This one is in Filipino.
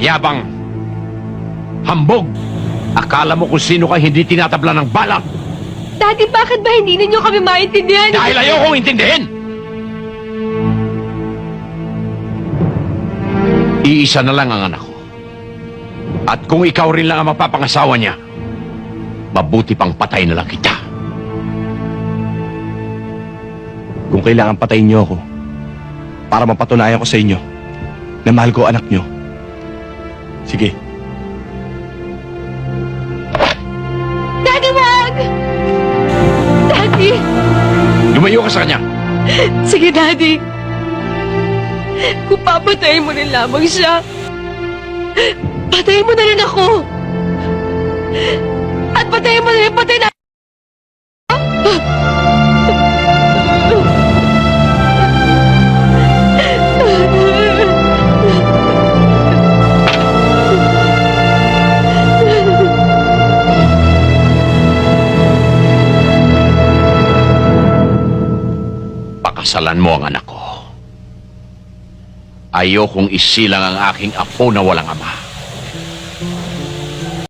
Mayabang. Hambog. Akala mo kung sino ka hindi tinatabla ng balak Daddy, bakit ba hindi ninyo kami maintindihan? dahil ayaw kong intindihin. Iisa na lang ang anak ko. At kung ikaw rin lang ang mapapangasawa niya, mabuti pang patay na lang kita. Kung kailangan patayin niyo ako para mapatunayan ko sa inyo na mahal ko anak niyo. Sige, Daddy, wag! Daddy! Lumayo ka sa kanya. Sige, Daddy. Kung papatayin mo rin lamang siya, patayin mo na rin ako. At patayin mo na rin patay na... Pakasalan mo ang anak ko. Ayokong isilang ang aking apo na walang ama.